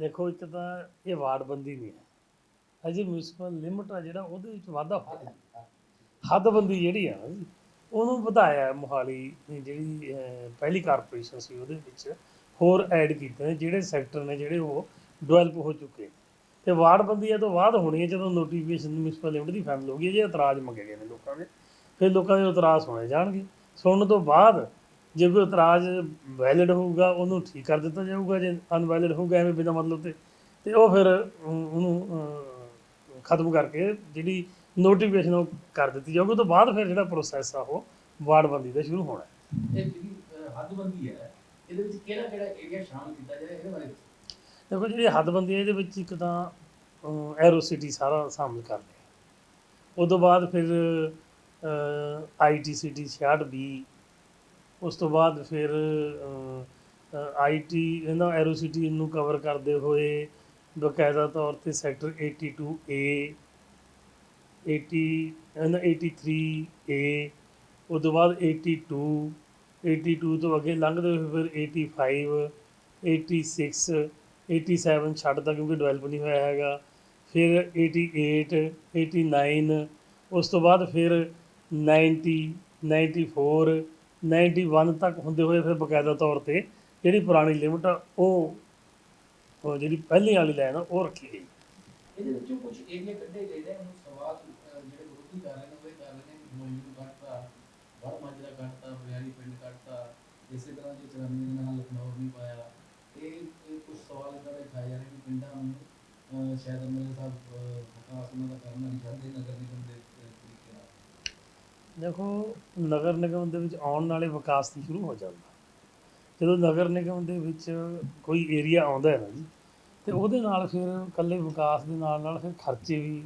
ਦੇਖੋ ਇੱਕ ਤਾਂ ਇਹ ਵਾਰਡਬੰਦੀ ਨਹੀਂ ਹੈ। ਅਜੇ ਮਿਊਨਿਸਪਲ ਲਿਮਟ ਆ ਜਿਹੜਾ ਉਹਦੇ ਵਿੱਚ ਵਾਧਾ ਹੋਇਆ ਹੱਦਬੰਦੀ ਜਿਹੜੀ ਆ ਉਹਨੂੰ ਵਧਾਇਆ ਹੈ ਮੋਹਾਲੀ ਜਿਹੜੀ ਪਹਿਲੀ ਕਾਰਪੋਰੇਸ਼ਨ ਸੀ ਉਹਦੇ ਵਿੱਚ ਹੋਰ ਐਡ ਕੀਤੇ ਨੇ ਜਿਹੜੇ ਸੈਕਟਰ ਨੇ ਜਿਹੜੇ ਉਹ ਡਿਵੈਲਪ ਹੋ ਚੁੱਕੇ ਤੇ ਵਾਰਡਬੰਦੀ ਇਹ ਤੋਂ ਬਾਅਦ ਹੋਣੀ ਹੈ ਜਦੋਂ ਨੋਟੀਫਿਕੇਸ਼ਨ ਮਿਊਨਿਸਪਲ ਲਿਮਟ ਦੀ ਫਾਈਨਲ ਹੋ ਗਈ ਹੈ, ਜੇ ਇਤਰਾਜ਼ ਮੰਗੇ ਗਏ ਨੇ ਲੋਕਾਂ ਦੇ ਫਿਰ ਲੋਕਾਂ ਦੇ ਇਤਰਾਜ਼ ਸੁਣੇ ਜਾਣਗੇ। ਸੁਣਨ ਤੋਂ ਬਾਅਦ ਜੇ ਕੋਈ ਇਤਰਾਜ਼ ਵੈਲਿਡ ਹੋਊਗਾ ਉਹਨੂੰ ਠੀਕ ਕਰ ਦਿੱਤਾ ਜਾਊਗਾ ਜੇ ਅਨਵੈਲਿਡ ਹੋਊਗਾ ਐਵੇਂ ਬਿਨਾਂ ਮਤਲਬ ਤੇ ਤੇ ਉਹ ਫਿਰ ਉਹਨੂੰ ਖਤਮ ਕਰਕੇ ਜਿਹੜੀ ਨੋਟੀਫਿਕੇਸ਼ਨ ਉਹ ਕਰ ਦਿੱਤੀ ਜਾਊਗੀ ਉਹ ਤੋਂ ਬਾਅਦ ਫਿਰ ਜਿਹੜਾ ਪ੍ਰੋਸੈਸ ਆ ਉਹ ਵਾਰਡਬੰਦੀ ਦਾ ਸ਼ੁਰੂ ਹੋਣਾ ਹੈ। ਇਹ ਹੱਦਬੰਦੀ ਹੈ ਇਹਦੇ ਵਿੱਚ ਕਿਹੜਾ ਕਿਹੜਾ ਏਰੀਆ ਸ਼ਾਮਲ ਕੀਤਾ ਜਾਏ ਇਹਦੇ ਬਾਰੇ। ਦੇਖੋ ਜਿਹੜੀ ਹੱਦਬੰਦੀ ਹੈ ਇਹਦੇ ਵਿੱਚ ਇੱਕ ਤਾਂ ਐਰੋ ਸਿਟੀ ਸਾਰਾ ਸ਼ਾਮਲ ਕਰ ਲਿਆ ਉਸ ਤੋਂ ਬਾਅਦ ਫਿਰ ਆਈਟੀ ਸਿਟੀ 66 ਬੀ ਉਸ ਤੋਂ ਬਾਅਦ ਫਿਰ ਆਈਟੀ ਇਹਨਾਂ ਐਰੋ ਸਿਟੀ ਨੂੰ ਕਵਰ ਕਰਦੇ ਹੋਏ ਬਕਾਇਦਾ ਤੌਰ ਤੇ ਸੈਕਟਰ 82 ਏ 80 ਇਹਨਾਂ 83 ਏ ਉਸ ਤੋਂ ਬਾਅਦ 82 82 ਤੋਂ ਅੱਗੇ ਲੰਘਦੇ ਹੋਏ ਫਿਰ 85 86 87 ਛੱਡਦਾ ਕਿਉਂਕਿ ਡਿਵੈਲਪ ਨਹੀਂ ਹੋਇਆ ਹੈਗਾ। ਫਿਰ 88 89 ਉਸ ਤੋਂ ਬਾਅਦ ਫਿਰ 90 94 91 ਤੱਕ ਹੁੰਦੇ ਹੋਏ ਫਿਰ ਬਕਾਇਦਾ ਤੌਰ ਤੇ ਜਿਹੜੀ ਪੁਰਾਣੀ ਲਿਮਟ ਆ ਉਹ ਉਹ ਜਿਹੜੀ ਪਹਿਲੀ ਵਾਲੀ ਲਾਈਨ ਆ ਉਹ ਰੱਖੀ ਗਈ। ਇਹਦੇ ਵਿੱਚੋਂ ਕੁਝ ਏਰੀਆ ਕੱਢੇ ਗਏ ਨੇ ਉਹਨੂੰ ਸਵਾਲ ਅਹ, ਜਿਹੜੇ ਵਿਰੋਧੀ ਕਰ ਰਹੇ ਨੇ ਉਹ ਇਹ ਕਰ ਰਹੇ ਨੇ ਮੋਇਨ ਨੂੰ ਕੱਟਤਾ ਵੜ ਮਾਜਰਾ ਕੱਟਤਾ ਬਰਿਆਲੀ ਪਿੰਡ ਕੱਟਤਾ ਇਸੇ ਤਰ੍ਹਾਂ ਜੇ 94 ਦੇ ਨਾਲ ਲਖਨਊ ਨਹੀਂ ਪਾਇਆ। ਇਹ ਇਹ ਕੁਝ ਸਵਾਲ ਇਦਾਂ ਦੇ ਉਠਾਏ ਜਾ ਰਹੇ ਕਿ ਪਿੰਡਾਂ ਨੂੰ ਅਹ, ਸ਼ਾਇਦ ਐਮਐਲਏ ਸਾਹਿਬ ਅਹ, ਵਿਕਾਸ ਉਹਨਾਂ ਦਾ ਕਰਨਾ ਨਹੀਂ ਚਾਹੁੰਦੇ ਨਗਰ ਨਿਗਮ ਦੇ ਅਹ, ਤਰੀਕੇ ਨਾਲ ਦੇਖੋ ਨਗਰ ਨਿਗਮ ਦੇ ਵਿੱਚ ਆਉਣ ਨਾਲੇ ਵਿਕਾਸ ਦੀ ਸ਼ੁਰੂ ਹੋ ਜਾਂਦਾ। ਜਦੋਂ ਨਗਰ ਨਿਗਮ ਦੇ ਵਿੱਚ ਕੋਈ ਏਰੀਆ ਆਉਂਦਾ ਹੈ ਨਾ ਜੀ ਤੇ ਉਹਦੇ ਨਾਲ ਫਿਰ ਇਕੱਲੇ ਵਿਕਾਸ ਦੇ ਨਾਲ ਨਾਲ ਫਿਰ ਖਰਚੇ ਵੀ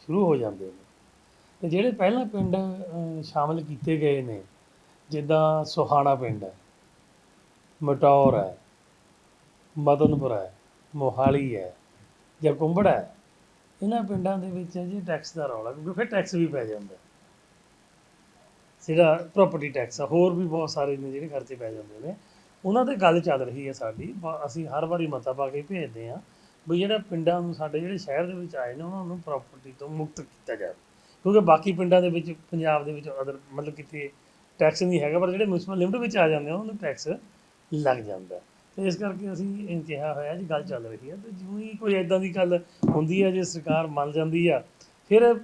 ਸ਼ੁਰੂ ਹੋ ਜਾਂਦੇ ਨੇ। ਤੇ ਜਿਹੜੇ ਪਹਿਲਾਂ ਪਿੰਡ ਅਹ, ਸ਼ਾਮਲ ਕੀਤੇ ਗਏ ਨੇ ਜਿੱਦਾਂ ਸੁਹਾਣਾ ਪਿੰਡ ਹੈ ਮਟੌਰ ਹੈ ਮਦਨਪੁਰ ਹੈ ਮੋਹਾਲੀ ਹੈ ਜਾਂ ਕੁੰਬੜਾ ਹੈ ਇਹਨਾਂ ਪਿੰਡਾਂ ਦੇ ਵਿੱਚ ਜੀ ਟੈਕਸ ਦਾ ਰੌਲਾ ਕਿਉਂਕਿ ਫਿਰ ਟੈਕਸ ਵੀ ਪੈ ਜਾਂਦਾ। ਜਿਹੜਾ ਪ੍ਰਾਪਰਟੀ ਟੈਕਸ ਆ, ਹੋਰ ਵੀ ਬਹੁਤ ਸਾਰੇ ਨੇ ਜਿਹੜੇ ਖਰਚੇ ਪੈ ਜਾਂਦੇ ਨੇ। ਉਹਨਾਂ ਤੇ ਗੱਲ ਚੱਲ ਰਹੀ ਹੈ ਸਾਡੀ ਅਸੀਂ ਹਰ ਵਾਰੀ ਮਤਾ ਪਾ ਕੇ ਭੇਜਦੇ ਹਾਂ ਵੀ ਜਿਹੜਾ ਪਿੰਡਾਂ ਨੂੰ ਸਾਡੇ ਜਿਹੜੇ ਸ਼ਹਿਰ ਦੇ ਵਿੱਚ ਆਏ ਨੇ, ਉਹਨਾਂ ਨੂੰ ਪ੍ਰਾਪਰਟੀ ਤੋਂ ਮੁਕਤ ਕੀਤਾ ਜਾਵੇ। ਕਿਉਂਕਿ ਬਾਕੀ ਪਿੰਡਾਂ ਦੇ ਵਿੱਚ, ਪੰਜਾਬ ਦੇ ਵਿੱਚ ਅਦਰ ਮਤਲਬ ਕਿਤੇ ਟੈਕਸ ਨਹੀਂ ਹੈਗਾ, ਪਰ ਜਿਹੜੇ ਮਿਊਨਿਸਪਲ ਲਿਮਟ ਵਿੱਚ ਆ ਜਾਂਦੇ ਆ, ਉਹਨਾਂ ਨੂੰ ਟੈਕਸ ਲੱਗ ਜਾਂਦਾ। ਤੇ ਇਸ ਕਰਕੇ ਅਸੀਂ ਇਹ ਕਿਹਾ ਹੋਇਆ ਜੀ, ਗੱਲ ਚੱਲ ਰਹੀ ਹੈ। ਤੇ ਜਿਉਂ ਹੀ ਕੋਈ ਐਦਾਂ ਦੀ ਗੱਲ ਹੁੰਦੀ ਹੈ, ਜੇ ਸਰਕਾਰ ਮੰਨ ਜਾਂਦੀ ਆ, ਫਿਰ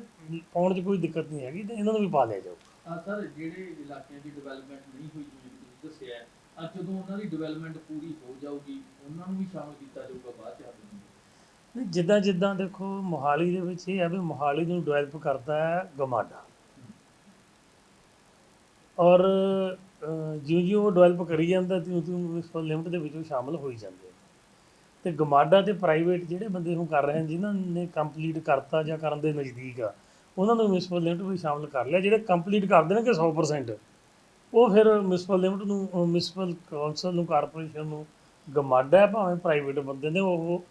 ਪਾਉਣ 'ਚ ਕੋਈ ਦਿੱਕਤ ਨਹੀਂ ਹੈਗੀ ਤੇ ਇਹਨਾਂ ਨੂੰ ਵੀ ਪਾ ਲਿਆ ਜਾਊ ਸਰ ਜਿਹੜੇ ਇਲਾਕਿਆਂ ਦੀ ਡਿਵੈਲਪਮੈਂਟ ਨਹੀਂ ਹੋਈ ਜਿਵੇਂ ਤੁਸੀਂ ਦੱਸਿਆ ਹੈ, ਅੱਜ ਜਦੋਂ ਉਹਨਾਂ ਦੀ ਡਿਵੈਲਪਮੈਂਟ ਪੂਰੀ ਹੋ ਜਾਊਗੀ ਉਹਨਾਂ ਨੂੰ ਵੀ ਸ਼ਾਮਲ ਕੀਤਾ ਜਾਊਗਾ ਬਾਅਦ ਚ ਆਪ ਨਹੀਂ, ਜਿੱਦਾਂ ਜਿੱਦਾਂ ਦੇਖੋ ਮੋਹਾਲੀ ਦੇ ਵਿੱਚ ਇਹ ਹੈ ਵੀ ਮੋਹਾਲੀ ਨੂੰ ਡਿਵੈਲਪ ਕਰਦਾ ਹੈ ਗਮਾਡਾ। ਔਰ ਜਿਉਂ ਜਿਉਂ ਉਹ ਡਿਵੈਲਪ ਕਰੀ ਜਾਂਦਾ ਤਿਉਂ ਤਿਉਂ ਮਿਊਨਿਸਪਲ ਲਿਮਟ ਦੇ ਵਿੱਚ ਉਹ ਸ਼ਾਮਲ ਹੋਈ ਜਾਂਦੇ ਤੇ ਗਮਾਡਾ ਤੇ ਪ੍ਰਾਈਵੇਟ ਜਿਹੜੇ ਬੰਦੇ ਹੁਣ ਕਰ ਰਹੇ ਨੇ ਜਿਨ੍ਹਾਂ ਨੇ ਕੰਪਲੀਟ ਕਰਤਾ ਜਾਂ ਕਰਨ ਦੇ ਨਜ਼ਦੀਕ ਆ ਉਹਨਾਂ ਨੂੰ ਮਿਊਨਿਸਪਲ ਲਿਮਟ ਵੀ ਸ਼ਾਮਲ ਕਰ ਲਿਆ, ਜਿਹੜੇ ਕੰਪਲੀਟ ਕਰ ਦੇਣਗੇ ਕਿ 100% ਉਹ ਫਿਰ ਮਿਊਨਿਸਪਲ ਲਿਮਟ ਨੂੰ ਮਿਊਨਿਸਪਲ ਕੌਂਸਲ ਨੂੰ ਕਾਰਪੋਰੇਸ਼ਨ ਨੂੰ ਗਮਾਡਾ ਭਾਵੇਂ ਪ੍ਰਾਈਵੇਟ ਬੰਦੇ ਨੇ, ਉਹ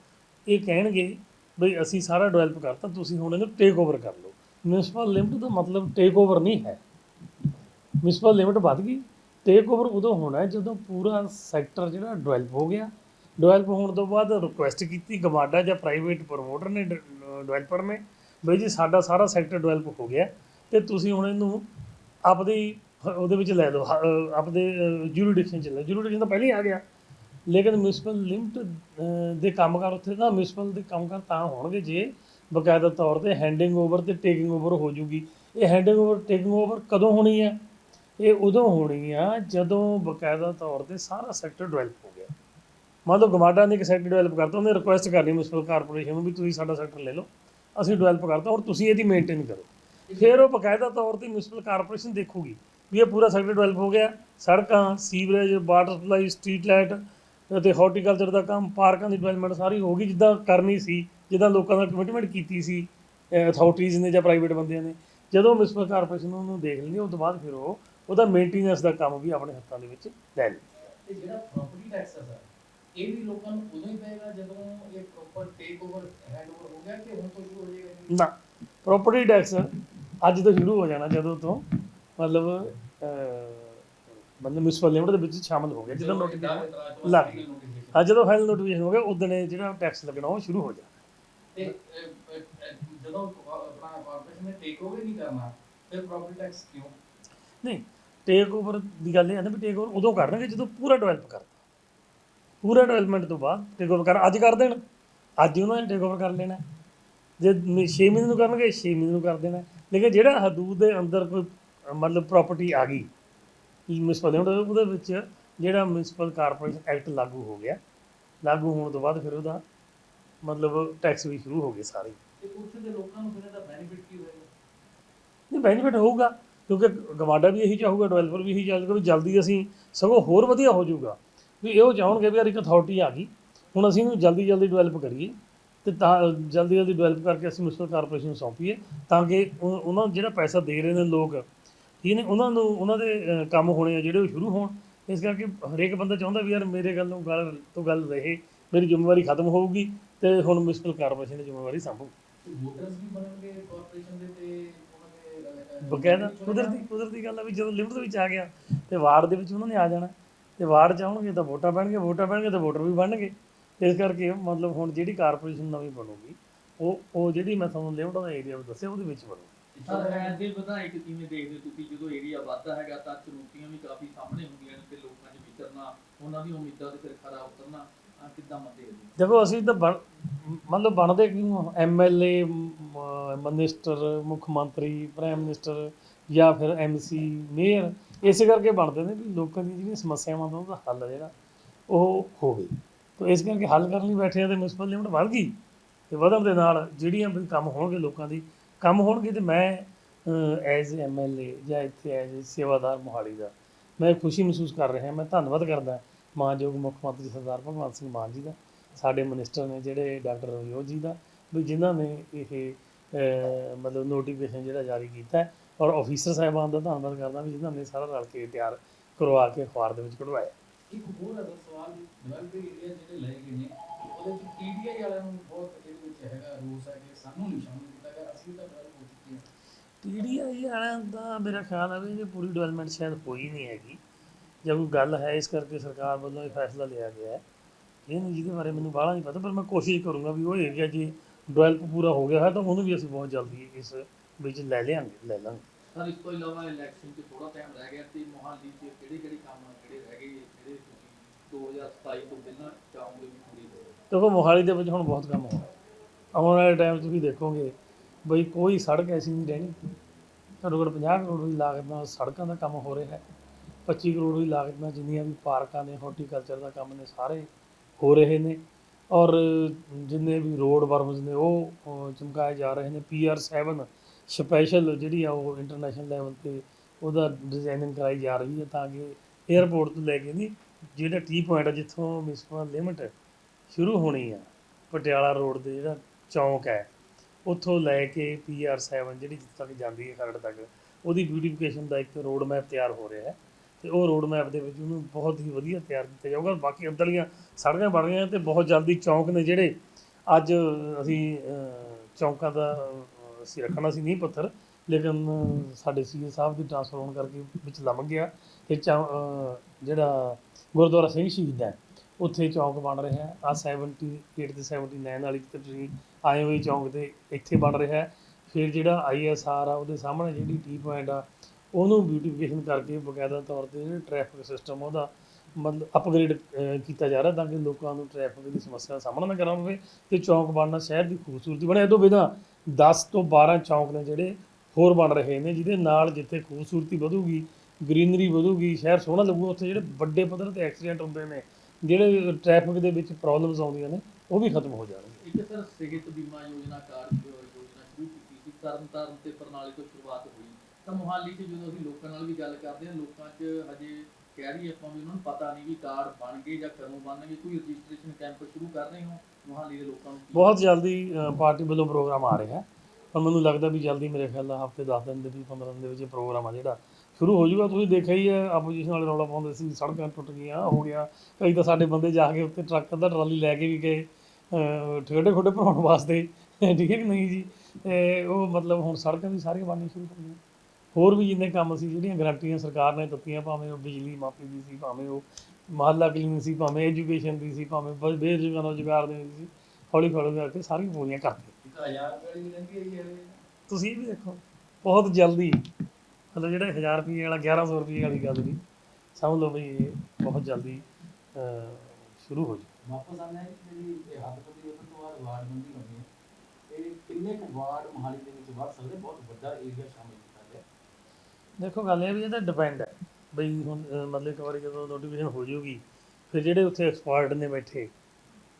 ਇਹ ਕਹਿਣਗੇ ਬਈ ਅਸੀਂ ਸਾਰਾ ਡਿਵੈਲਪ ਕਰਤਾ, ਤੁਸੀਂ ਹੁਣ ਇਹਨੂੰ ਟੇਕ ਓਵਰ ਕਰ ਲਓ। ਮਿਊਨਿਸਪਲ ਲਿਮਟ ਦਾ ਮਤਲਬ ਟੇਕ ਓਵਰ ਨਹੀਂ ਹੈ। ਮਿਊਨਿਸਪਲ ਲਿਮਟ ਵੱਧ ਗਈ। ਟੇਕ ਓਵਰ ਉਦੋਂ ਹੋਣਾ ਜਦੋਂ ਪੂਰਾ ਸੈਕਟਰ ਜਿਹੜਾ ਡਿਵੈਲਪ ਹੋ ਗਿਆ। ਡਿਵੈਲਪ ਹੋਣ ਤੋਂ ਬਾਅਦ ਰਿਕੁਐਸਟ ਕੀਤੀ ਗਮਾਡਾ ਜਾਂ ਪ੍ਰਾਈਵੇਟ ਪ੍ਰਮੋਟਰ ਨੇ ਡਿਵੈਲਪਰ ਨੇ। ਬਈ ਜੀ ਸਾਡਾ ਸਾਰਾ ਸੈਕਟਰ ਡਿਵੈਲਪ ਹੋ ਗਿਆ ਤੇ ਤੁਸੀਂ ਹੁਣ ਇਹਨੂੰ ਆਪਦੀ ਉਹਦੇ ਵਿੱਚ ਲੈ ਲਓ, ਹ- ਅਹ, ਆਪਦੇ ਜੂਰੀਡਿਕਸ਼ਨ ਚ ਲੈ ਜੂਰੀਡਿਕਸ਼ਨ ਤਾਂ ਪਹਿਲਾਂ ਹੀ ਆ ਗਿਆ। ਲੇਕਿਨ ਮਿਊਨਿਸਪਲ ਲਿਮਟ ਦੇ ਕੰਮਕਾਰ ਉੱਥੇ ਨਾ ਮਿਊਨਿਸਪਲ ਦੇ ਕੰਮਕਾਰ ਤਾਂ ਹੋਣਗੇ ਜੇ ਬਕਾਇਦਾ ਤੌਰ ਤੇ ਹੈਂਡਿੰਗ ਓਵਰ ਤੇ ਟੇਕਿੰਗ ਓਵਰ ਹੋ ਜੂਗੀ। ਇਹ ਹੈਂਡਿੰਗ ਓਵਰ ਟੇਕਿੰਗ ਓਵਰ ਕਦੋਂ ਹੋਣੀ ਹੈ? ਇਹ ਉਦੋਂ ਹੋਣੀ ਆ ਜਦੋਂ ਬਕਾਇਦਾ ਤੌਰ ਤੇ ਸਾਰਾ ਸੈਕਟਰ ਡਿਵੈਲਪ ਹੋ ਗਿਆ। ਮੰਨ ਲਓ ਗਮਾਡਾ ਨੇ ਇੱਕ ਸੈਕਟਰ ਡਿਵੈਲਪ ਕਰਤਾ, ਉਹਨੇ ਰਿਕੁਐਸਟ ਕਰਨੀ ਮਿਊਨਿਸਪਲ ਕਾਰਪੋਰੇਸ਼ਨ ਨੂੰ ਵੀ ਤੁਸੀਂ ਸਾਡਾ ਸੈਕਟਰ ਲੈ ਲਓ। ਅਸੀਂ ਡਿਵੈਲਪ ਕਰਤਾ ਔਰ ਤੁਸੀਂ ਇਹਦੀ ਮੇਨਟੇਨ ਕਰੋ। ਫਿਰ ਉਹ ਬਕਾਇਦਾ ਤੌਰ ਤੇ ਮਿਊਨਿਸਪਲ ਕਾਰਪੋਰੇਸ਼ਨ ਦੇਖੂਗੀ ਵੀ ਇਹ ਪੂਰਾ ਸੈਕਟਰ ਡਿਵੈਲਪ ਹੋ ਗਿਆ। ਸੜਕਾਂ sewerage water supply street light ਅਤੇ ਹਾਰਟੀਕਲਚਰ ਦਾ ਕੰਮ, ਪਾਰਕਾਂ ਦੀ ਡਿਵੈਲਪਮੈਂਟ ਸਾਰੀ ਹੋ ਗਈ, ਜਿੱਦਾਂ ਕਰਨੀ ਸੀ, ਜਿੱਦਾਂ ਲੋਕਾਂ ਦਾ ਕਮਿਟਮੈਂਟ ਕੀਤੀ ਸੀ ਅਥਾਰਟੀਜ਼ ਨੇ ਜਾਂ ਪ੍ਰਾਈਵੇਟ ਬੰਦਿਆਂ ਨੇ। ਜਦੋਂ ਮਿਊਨਿਸਪਲ ਕਾਰਪੋਰੇਸ਼ਨ ਉਹਨੂੰ ਦੇਖ ਲੈਂਦੀ, ਉਸ ਤੋਂ ਬਾਅਦ ਫਿਰ ਉਹ ਉਹਦਾ ਮੇਨਟੇਨੈਂਸ ਦਾ ਕੰਮ ਵੀ ਆਪਣੇ ਹੱਥਾਂ ਦੇ ਵਿੱਚ ਲੈ ਲੈਂਦੀ। ਤੇ ਜਿਹੜਾ ਪ੍ਰਾਪਰਟੀ ਟੈਕਸ ਹੈ ਸਰ ਇਹ ਵੀ ਲੋਕਾਂ ਨੂੰ ਉਦੋਂ ਹੀ ਪਏਗਾ ਜਦੋਂ ਇਹ proper take over hand over ਹੋ ਗਿਆ ਕਿ ਹੁਣ ਤੋਂ ਸ਼ੁਰੂ ਹੋ ਜਾਏਗਾ? ਨਾ ਪ੍ਰਾਪਰਟੀ ਟੈਕਸ ਅੱਜ ਤੋਂ ਸ਼ੁਰੂ ਹੋ ਜਾਣਾ ਜਦੋਂ ਤੋਂ ਮਤਲਬ ਮਤਲਬ ਮਿਊਨਿਸਪਲ ਲਿਮਟ ਦੇ ਵਿੱਚ ਸ਼ਾਮਲ ਹੋ ਗਿਆ ਜਦੋਂ ਨੋਟੀਫਿਕੇਸ਼ਨ ਲੱਗ ਆ ਜਦੋਂ ਫਾਈਨਲ ਨੋਟੀਫਿਕੇਸ਼ਨ ਹੋ ਗਿਆ ਉਦੋਂ ਜਿਹੜਾ ਟੈਕਸ ਲੱਗਣਾ ਉਹ ਸ਼ੁਰੂ ਹੋ ਜਾਣਾ। ਤੇ ਜਦੋਂ ਆਪਣਾ ਕਾਰਪੋਰੇਸ਼ਨ ਨੇ ਟੇਕ ਓਵਰ ਨਹੀਂ ਕਰਨਾ ਫਿਰ ਪ੍ਰੋਪਰਟੀ ਟੈਕਸ ਕਿਉਂ? ਨਹੀਂ ਟੇਕ ਓਵਰ ਦੀ ਗੱਲ ਇਹ ਹੈ ਨਾ ਵੀ ਟੇਕ ਓਵਰ ਉਦੋਂ ਕਰਨਗੇ ਜਦੋਂ ਪੂਰਾ ਡਿਵੈਲਪ ਕਰਤਾ ਪੂਰਾ ਡਿਵੈਲਪਮੈਂਟ ਤੋਂ ਬਾਅਦ ਟੇਕ ਓਵਰ ਕਰ ਅੱਜ ਕਰ ਦੇਣ ਅੱਜ ਹੀ ਉਹਨਾਂ ਨੇ ਟੇਕ ਓਵਰ ਕਰ ਲੈਣਾ। ਜੇ 6 ਮਹੀਨੇ ਨੂੰ ਕਰਨਗੇ 6 ਮਹੀਨੇ ਨੂੰ ਕਰ ਦੇਣਾ। ਲੇਕਿਨ ਜਿਹੜਾ ਹਦੂਦ ਦੇ ਅੰਦਰ ਕੋਈ ਮਤਲਬ ਪ੍ਰਾਪਰਟੀ ਆ ਗਈ ਮਿਊਨਿਸਪਲ ਉਹਦੇ ਵਿੱਚ ਜਿਹੜਾ ਮਿਊਨਿਸਪਲ ਕਾਰਪੋਰੇਸ਼ਨ ਐਕਟ ਲਾਗੂ ਹੋ ਗਿਆ ਲਾਗੂ ਹੋਣ ਤੋਂ ਬਾਅਦ ਫਿਰ ਉਹਦਾ ਮਤਲਬ ਟੈਕਸ ਵੀ ਸ਼ੁਰੂ ਹੋ ਗਏ ਸਾਰੇ ਤੇ ਉੱਥੇ ਦੇ ਲੋਕਾਂ ਨੂੰ ਫਿਰ ਇਹਦਾ ਬੈਨੀਫਿਟ ਕੀ ਹੋਏਗਾ ਨਹੀਂ ਬੈਨੀਫਿਟ ਹੋਊਗਾ ਕਿਉਂਕਿ ਗਵਾਡਾ ਵੀ ਇਹੀ ਚਾਹੂਗਾ ਡਿਵੈਲਪਰ ਵੀ ਇਹੀ ਚਾਹੂਗਾ ਵੀ ਜਲਦੀ ਅਸੀਂ ਸਗੋਂ ਹੋਰ ਵਧੀਆ ਹੋ ਜਾਊਗਾ ਵੀ ਇਹੋ ਚਾਹਣਗੇ ਵੀ ਯਾਰ ਇੱਕ ਅਥਾਰਟੀ ਆ ਗਈ ਹੁਣ ਅਸੀਂ ਇਹਨੂੰ ਜਲਦੀ ਜਲਦੀ ਡਿਵੈਲਪ ਕਰੀਏ ਤੇ ਤਾਂ ਜਲਦੀ ਜਲਦੀ ਡਿਵੈਲਪ ਕਰਕੇ ਅਸੀਂ ਮਿਊਨਿਸਪਲ ਕਾਰਪੋਰੇਸ਼ਨ ਨੂੰ ਸੌਂਪੀਏ ਤਾਂ ਕਿ ਉਹ- ਉਹਨਾਂ ਨੂੰ ਜਿਹੜਾ ਪੈਸਾ ਦੇ ਰਹੇ ਨੇ ਲੋਕ ਠੀਕ ਨੇ ਉਹਨਾਂ ਨੂੰ ਉਹਨਾਂ ਦੇ ਕੰਮ ਹੋਣੇ ਆ ਜਿਹੜੇ ਉਹ ਸ਼ੁਰੂ ਹੋਣ ਇਸ ਕਰਕੇ ਹਰੇਕ ਬੰਦਾ ਚਾਹੁੰਦਾ ਵੀ ਯਾਰ ਮੇਰੇ ਗੱਲ ਨੂੰ ਗੱਲ ਤੋਂ ਗੱਲ ਰਹੇ ਮੇਰੀ ਜ਼ਿੰਮੇਵਾਰੀ ਖਤਮ ਹੋਊਗੀ ਤੇ ਹੁਣ ਮਿਊਨਿਸਪਲ ਕਾਰਪੋਰੇਸ਼ਨ ਦੀ ਜ਼ਿੰਮੇਵਾਰੀ ਸੰਭੂ ਵੋਟਰਸ ਵੀ ਬਣਨਗੇ ਕਾਰਪੋਰੇਸ਼ਨ ਦੇ ਤੇ ਉਹਨਾਂ ਦੇ ਅਹ, ਅਹ, ਬਕਾਇਦਾ ਕੁਦਰਤੀ। ਕੁਦਰਤੀ ਗੱਲ ਆ ਵੀ ਜਦੋਂ ਲਿਮਟ ਦੇ ਵਿੱਚ ਆ ਗਿਆ ਤੇ ਵਾਰਡ ਦੇ ਵਿੱਚ ਉਹਨਾਂ ਨੇ ਆ ਜਾਣਾ ਤੇ ਵਾਰਡ ਚ ਆਉਣਗੇ ਤਾਂ ਵੋਟਾਂ ਪੈਣਗੇ ਵੋਟਾਂ ਪੈਣਗੇ ਤਾਂ ਵੋਟਰ ਵੀ ਬਣਨਗੇ। ਇਸ ਕਰਕੇ ਮਤਲਬ ਹੁਣ ਜਿਹੜੀ ਕਾਰਪੋਰੇਸ਼ਨ ਨਵੀਂ ਬਣੂਗੀ ਉਹ ਉਹ ਜਿਹੜੀ ਮੈਂ ਤੁਹਾਨੂੰ ਲਿਮਟ ਦਾ ਏਰੀਆ ਦੱਸਿਆ ਉਹਦੇ ਵਿੱਚ ਬਣੂਗੀ। ਸਰ ਐਜ਼ ਏ ਵਿਧਾਇਕ ਕਿਵੇਂ ਦੇਖਦੇ ਹੋ ਤੁਸੀਂ ਜਦੋਂ ਏਰੀਆ ਵੱਧਦਾ ਹੈਗਾ ਤਾਂ ਚੁਣੌਤੀਆਂ ਵੀ ਕਾਫੀ ਸਾਹਮਣੇ ਹੁੰਦੀਆਂ ਨੇ ਤੇ ਲੋਕਾਂ 'ਚ ਵਿਚਰਨਾ ਉਹਨਾਂ ਦੀ ਉਮੀਦਾਂ ਤੇ ਫਿਰ ਖਰਾ ਉਤਰਨਾ ਆਹ ਕਿੱਦਾਂ ਮੰਨਦੇ ਹੋ ਜੀ? ਦੇਖੋ ਅਸੀਂ ਤਾਂ ਮਤਲਬ ਬਣਦੇ ਕਿਉਂ ਐਮਐਲਏ ਮਿਨਿਸਟਰ ਮੁੱਖ ਮੰਤਰੀ ਪ੍ਰਾਈਮ ਮਿਨਿਸਟਰ ਜਾਂ ਫਿਰ ਐਮਸੀ ਮੇਅਰ ਇਸੇ ਕਰਕੇ ਬਣਦੇ ਨੇ ਵੀ ਲੋਕਾਂ ਦੀਆਂ ਜਿਹੜੀਆਂ ਸਮੱਸਿਆਵਾਂ ਦਾ ਉਹਦਾ ਹੱਲ ਜਿਹੜਾ, ਉਹ ਹੋਵੇ। ਤਾਂ ਇਸ ਕਰਕੇ ਹੱਲ ਕਰਨ ਲਈ ਬੈਠੇ ਆ ਤੇ ਮਿਊਨਿਸਪਲ ਲਿਮਟ ਵੱਧ ਗਈ ਤੇ ਵਧਣ ਦੇ ਨਾਲ ਜਿਹੜੀਆਂ ਵੀ ਕੰਮ ਹੋਣਗੇ ਲੋਕਾਂ ਦੀ, ਕੰਮ ਹੋਣਗੇ ਤੇ ਮੈਂ ਐਜ਼ ਐਮਐਲਏ ਜਾਂ ਇੱਥੇ ਐਜ਼ ਸੇਵਾਦਾਰ ਮੋਹਾਲੀ ਦਾ ਮੈਂ ਖੁਸ਼ੀ ਮਹਿਸੂਸ ਕਰ ਰਿਹਾ, ਮੈਂ ਧੰਨਵਾਦ ਕਰਦਾ ਮਾਨਯੋਗ ਮੁੱਖ ਮੰਤਰੀ ਸਰਦਾਰ ਭਗਵੰਤ ਸਿੰਘ ਮਾਨ ਜੀ ਦਾ, ਸਾਡੇ ਮਿਨਿਸਟਰ ਨੇ ਜਿਹੜੇ ਡਾਕਟਰ ਰਵਿਓ ਜੀ ਦਾ, ਵੀ ਜਿਨ੍ਹਾਂ ਨੇ ਇਹ ਮਤਲਬ ਨੋਟੀਫਿਕੇਸ਼ਨ ਜਿਹੜਾ ਜਾਰੀ ਕੀਤਾ ਔਰ ਆਫੀਸਰ ਸਾਹਿਬਾਨ ਦਾ ਧੰਨਵਾਦ ਕਰਦਾ ਵੀ ਜਿਨ੍ਹਾਂ ਨੇ ਸਾਰਾ ਰਲ ਕੇ ਤਿਆਰ ਕਰਵਾ ਕੇ ਅਖਬਾਰ ਦੇ ਵਿੱਚ ਕਢਵਾਇਆ। ਇੱਕ ਹੋਰ ਅਗਰ ਸਵਾਲ ਡਿਵੈਲਪਿੰਗ ਏਰੀਆ ਜਿਹੜੇ ਲਏ ਗਏ ਨੇ ਉਹਦੇ ਵਿੱਚ ਟੀਡੀਆਈ ਵਾਲਿਆਂ ਨੂੰ ਬਹੁਤ ਇਹਦੇ ਵਿੱਚ ਹੈਗਾ ਰੋਸ ਹੈ ਕਿ ਸਾਨੂੰ ਨਹੀਂ ਸ਼ਾਮਿਲ ਕੀਤਾ ਗਿਆ ਅਸੀਂ ਤਾਂ ਡਿਵੈਲਪ ਹੋ ਚੁੱਕੇ ਹਾਂ। ਪੀਡੀਆਈ ਵਾਲਿਆਂ ਦਾ ਮੇਰਾ ਖਿਆਲ ਹੈ ਵੀ ਇਹ ਪੂਰੀ ਡਿਵੈਲਪਮੈਂਟ ਸ਼ਾਇਦ ਹੋਈ ਨਹੀਂ ਹੈਗੀ। ਜਾਂ ਕੋਈ ਗੱਲ ਹੈ ਇਸ ਕਰਕੇ ਸਰਕਾਰ ਵੱਲੋਂ ਇਹ ਫੈਸਲਾ ਲਿਆ ਗਿਆ ਹੈ। ਇਹ ਨਹੀਂ ਜਿਹਦੇ ਬਾਰੇ ਮੈਨੂੰ ਬਾਹਲਾ ਨਹੀਂ ਪਤਾ ਪਰ ਮੈਂ ਕੋਸ਼ਿਸ਼ ਕਰੂੰਗਾ ਵੀ ਉਹ ਏਰੀਆ ਜੇ ਡਿਵੈਲਪ ਪੂਰਾ ਹੋ ਗਿਆ ਹੈ ਤਾਂ ਉਹਨੂੰ ਵੀ ਅਸੀਂ ਬਹੁਤ ਜਲਦੀ ਇਸ ਵਿੱਚ ਲੈ ਲਿਆਂਗੇ ਲੈ ਲਾਂਗੇ। ਸਰ ਇਸ ਤੋਂ ਇਲਾਵਾ ਇਲੈਕਸ਼ਨ 'ਚ ਥੋੜਾ ਟਾਈਮ ਰਹਿ ਗਿਆ ਤੇ ਮੋਹਾਲੀ 'ਚ ਕਿਹੜੇ ਕਿਹੜੇ ਕੰਮ ਜਿਹੜੇ ਰਹਿ ਗਏ ਜਿਹੜੇ ਤੁਸੀਂ 2027 ਤੋਂ ਪਹਿਲਾਂ ਚਾਹੋਗੇ ਵੀ ਪੂਰੇ ਹੋਣ ਦੇਖੋ ਮੋਹਾਲੀ ਦੇ ਵਿੱਚ ਹੁਣ ਬਹੁਤ ਕੰਮ ਹੋਣਾ ਆਉਣ ਵਾਲੇ ਟਾਈਮ 'ਚ ਵੀ ਦੇਖੋਗੇ ਬਈ ਕੋਈ ਸੜਕ ਐਸੀ ਨਹੀਂ ਰਹਿਣੀ। ਘੱਟੋ ਘੱਟ 50 ਕਰੋੜ ਦੀ ਲਾਗਤ ਨਾਲ ਸੜਕਾਂ ਦਾ ਕੰਮ ਹੋ ਰਿਹਾ ਹੈ। 25 ਕਰੋੜ ਦੀ ਲਾਗਤ ਨਾਲ ਜਿੰਨੀਆਂ ਵੀ ਪਾਰਕਾਂ ਨੇ ਹਾਰਟੀਕਲਚਰ ਦਾ ਕੰਮ ਨੇ ਸਾਰੇ ਹੋ ਰਹੇ ਨੇ। ਔਰ ਜਿੰਨੇ ਵੀ ਰੋਡ ਵਰਮਸ ਨੇ ਉਹ ਅਹ, ਚਮਕਾਏ ਜਾ ਰਹੇ ਨੇ। ਪੀਆਰ 7 ਸਪੈਸ਼ਲ ਜਿਹੜੀ ਆ ਉਹ ਇੰਟਰਨੈਸ਼ਨਲ ਲੈਵਲ ਤੇ ਉਹਦਾ ਡਿਜ਼ਾਈਨਿੰਗ ਕਰਾਈ ਜਾ ਰਹੀ ਹੈ ਤਾਂ ਕਿ 에ਅਰਪੋਰਟ ਤੋਂ ਲੈ ਕੇ ਨਹੀਂ, ਜਿਹੜਾ ਟੀ ਪੁਆਇੰਟ ਆ ਜਿੱਥੋਂ ਮਿਸਪਾ ਲਿਮਟ ਸ਼ੁਰੂ ਹੋਣੀ ਆ, ਪਟਿਆਲਾ ਰੋਡ ਦੇ ਜਿਹੜਾ ਚੌਂਕ ਹੈ, ਉੱਥੋਂ ਲੈ ਕੇ ਪੀਆਰ 7 ਜਿਹੜੀ ਜਿੱਥੇ ਤੱਕ ਜਾਂਦੀ ਹੈ ਖਰੜ ਤੱਕ, ਉਹਦੀ ਬਿਊਟੀਫਿਕੇਸ਼ਨ ਦਾ ਇੱਕ ਰੋਡ ਮੈਪ ਤਿਆਰ ਹੋ ਰਿਹਾ ਹੈ ਤੇ ਉਹ ਰੋਡ ਮੈਪ ਦੇ ਵਿੱਚ ਉਹਨੂੰ ਬਹੁਤ ਹੀ ਵਧੀਆ ਤਿਆਰ ਕੀਤਾ ਜਾਊਗਾ, ਬਾਕੀ ਅੰਦਰਲੀਆਂ ਸੜਕਾਂ ਬਣ ਰਹੀਆਂ ਤੇ ਬਹੁਤ ਜਲਦੀ ਚੌਂਕ ਨੇ ਜਿਹੜੇ ਅੱਜ ਅਸੀਂ ਚੌਂਕਾਂ ਦਾ ਅਸੀਂ ਰੱਖਣਾ ਸੀ ਨਹੀਂ ਪੱਥਰ। ਲੇਕਿਨ ਅਹ, ਸਾਡੇ ਸੀਏ ਸਾਹਿਬ ਦੀ ਟ੍ਰਾਂਸਫਰ ਹੋਣ ਕਰਕੇ ਵਿੱਚ ਲੰਮ ਗਿਆ। ਤੇ ਚੌਂ- ਜਿਹੜਾ ਗੁਰਦੁਆਰਾ ਸਿੰਘ ਸ਼ਹੀਦ ਹੈ ਉੱਥੇ ਚੌਂਕ ਬਣ ਰਿਹਾ ਹੈ। ਆ 78 ਤੇ 79 ਵਾਲੀ ਤੇ ਤੁਸੀਂ ਆਏ ਹੋਏ ਚੌਂਕ ਤੇ ਇੱਥੇ ਬਣ ਰਿਹਾ ਫਿਰ ਜਿਹੜਾ ਆਈਐਸਆਰ ਆ ਉਹਦੇ ਸਾਹਮਣੇ ਜਿਹੜੀ ਟੀ ਪੁਆਇੰਟ ਆ ਉਹਨੂੰ ਬਿਊਟੀਫਿਕੇਸ਼ਨ ਕਰਕੇ ਬਕਾਇਦਾ ਤੌਰ ਤੇ ਜਿਹੜਾ ਟ੍ਰੈਫਿਕ ਸਿਸਟਮ ਉਹਦਾ ਮਤਲਬ ਅਪਗ੍ਰੇਡ ਕੀਤਾ ਜਾ ਰਿਹਾ ਤਾਂ ਕਿ ਲੋਕਾਂ ਨੂੰ ਟ੍ਰੈਫਿਕ ਦੀ ਸਮੱਸਿਆ ਦਾ ਸਾਹਮਣਾ ਨਾ ਕਰਨਾ ਪਵੇ ਤੇ ਚੌਂਕ ਬਣਨਾ ਸ਼ਹਿਰ ਦੀ ਖੂਬਸੂਰਤੀ ਬਣੇ। ਇਹ ਤੋਂ ਬਿਨਾਂ 10 ਤੋਂ 12 ਚੌਂਕ ਨੇ ਜਿਹੜੇ ਹੋਰ ਬਣ ਰਹੇ ਨੇ, ਜਿਹਦੇ ਨਾਲ ਜਿੱਥੇ ਖੂਬਸੂਰਤੀ ਵਧੂਗੀ, ਗ੍ਰੀਨਰੀ ਵਧੂਗੀ, ਸ਼ਹਿਰ ਸੋਹਣਾ ਲੱਗੂਗਾ ਉੱਥੇ ਜਿਹੜੇ ਵੱਡੇ ਪੱਧਰ ਤੇ ਐਕਸੀਡੈਂਟ ਹੁੰਦੇ ਨੇ, ਜਿਹੜੇ ਟ੍ਰੈਫਿਕ ਦੇ ਵਿੱਚ ਪ੍ਰੋਬਲਮਸ ਆਉਂਦੀਆਂ ਨੇ, ਉਹ ਵੀ ਖਤਮ ਹੋ ਜਾਣਗੇ। ਇੱਕ ਸਰ ਸਿਹਤ ਬੀਮਾ ਯੋਜਨਾ ਕਾਰਜ ਯੋਜਨਾ ਸ਼ੁਰੂ ਕੀਤੀ ਸੀ ਤਰਨ ਤੇ ਪ੍ਰਣਾਲੀ ਤੋਂ ਸ਼ੁਰੂਆਤ ਹੋਈ। ਤਾਂ ਮੁਹਾਲੀ 'ਚ ਜਦੋਂ ਅਸੀਂ ਲੋਕਾਂ ਨਾਲ ਵੀ ਗੱਲ ਕਰਦੇ ਹਾਂ, ਲੋਕਾਂ 'ਚ ਹਜੇ ਕਹਿ ਰਹੀ ਆਪਾਂ ਵੀ ਉਹਨਾਂ ਨੂੰ ਪਤਾ ਨਹੀਂ ਵੀ ਕਾਰਡ ਬਣ ਗਏ ਜਾਂ ਕਦੋਂ ਬਣਨਗੇ ਕੋਈ ਰਜਿਸਟ੍ਰੇਸ਼ਨ ਕੈਂਪ ਸ਼ੁਰੂ ਕਰ ਰਹੇ ਹੋ? ਮੁਹਾਲੀ ਦੇ ਲੋਕਾਂ ਨੂੰ ਬਹੁਤ ਜਲਦੀ ਅ, ਪਾਰਟੀ ਵੱਲੋਂ ਪ੍ਰੋਗਰਾਮ ਆ ਰਿਹਾ ਹੈ। ਪਰ ਮੈਨੂੰ ਲੱਗਦਾ ਵੀ ਜਲਦੀ ਮੇਰੇ ਖਿਆਲ ਨਾਲ ਹਫ਼ਤੇ 10 ਦਿਨ ਦੇ ਵੀ 15 ਦਿਨ ਦੇ ਵਿੱਚ ਇਹ ਪ੍ਰੋਗਰਾਮ ਆ ਜਿਹੜਾ ਸ਼ੁਰੂ ਹੋ ਜਾਊਗਾ। ਤੁਸੀਂ ਦੇਖਿਆ ਹੀ ਹੈ ਆਪੋਜੀਸ਼ਨ ਵਾਲੇ ਰੌਲਾ ਪਾਉਂਦੇ ਸੀ ਸੜਕਾਂ ਟੁੱਟ ਗਈਆਂ ਹੋ ਗਿਆ। ਕਈ ਤਾਂ ਸਾਡੇ ਬੰਦੇ ਜਾ ਕੇ ਉੱਤੇ ਟਰੱਕ ਦਾ ਟਰਾਲੀ ਲੈ ਕੇ ਵੀ ਗਏ ਠੇਡੇ ਖੋਡੇ ਭਰਾਉਣ ਵਾਸਤੇ। ਠੀਕ ਹੈ ਕਿ ਨਹੀਂ ਜੀ? ਤੇ ਉਹ ਮਤਲਬ ਹੁਣ ਸੜਕਾਂ ਵੀ ਸਾਰੀਆਂ ਬਣਨੀਆਂ ਸ਼ੁਰੂ ਹੋ ਗਈਆਂ। ਹੋਰ ਵੀ ਜਿੰਨੇ ਕੰਮ ਸੀ ਜਿਹੜੀਆਂ ਗਰੰਟੀਆਂ ਸਰਕਾਰ ਨੇ ਦਿੱਤੀਆਂ ਭਾਵੇਂ ਉਹ ਬਿਜਲੀ ਮਾਫੀ ਦੀ ਸੀ ਭਾਵੇਂ ਉਹ ਮਹੱਲਾ ਕਲੀਨਿੰਗ ਸੀ ਭਾਵੇਂ ਐਜੂਕੇਸ਼ਨ ਦੀ ਸੀ ਭਾਵੇਂ ਬ- ਬੇਰੁਜ਼ਗਾਰ ਰੁਜ਼ਗਾਰ ਦੀ ਸੀ ਹੌਲੀ ਹੌਲੀ ਕਰਕੇ ਸਾਰੀਆਂ ਪੂਰੀਆਂ ਹਜ਼ਾਰ ਵਾਲੀ ਵੀ ਹੈ ਜੀ ਤੁਸੀਂ ਇਹ ਵੀ ਦੇਖੋ ਬਹੁਤ ਜਲਦੀ ਮਤਲਬ ਜਿਹੜਾ 1000 ਰੁਪਏ ਵਾਲਾ 1100 ਰੁਪਏ ਵਾਲੀ ਗੱਲ ਦੀ ਸਮਝ ਲਓ ਵੀ ਇਹ ਬਹੁਤ ਜਲਦੀ ਅਹ, ਸ਼ੁਰੂ ਹੋ ਜੂ ਵਾਪਸ ਆਉਂਦੇ ਹਾਂ ਜਿਹੜੀ ਇਹ ਹੱਦਬੰਦੀ ਉਹਨਾਂ ਤੋਂ ਬਾਅਦ ਵਾਰਡਬੰਦੀ ਹੋਣੀ ਹੈ ਇਹ ਕਿੰਨੇ ਕੁ ਵਾਰਡ ਮੋਹਾਲੀ ਦੇ ਵਿੱਚ ਵੱਧ ਸਕਦੇ ਬਹੁਤ ਵੱਡਾ ਏਰੀਆ ਸ਼ਾਮਿਲ ਕੀਤਾ ਗਿਆ? ਦੇਖੋ ਗੱਲ ਇਹ ਵੀ ਇਹਦਾ ਡਿਪੈਂਡ ਹੈ। ਬਈ ਹੁਣ ਅਹ, ਮਤਲਬ ਇੱਕ ਵਾਰੀ ਜਦੋਂ ਨੋਟੀਫਿਕੇਸ਼ਨ ਹੋ ਜਾਊਗੀ ਫਿਰ ਜਿਹੜੇ ਉੱਥੇ ਐਕਸਪਰਟ ਨੇ ਬੈਠੇ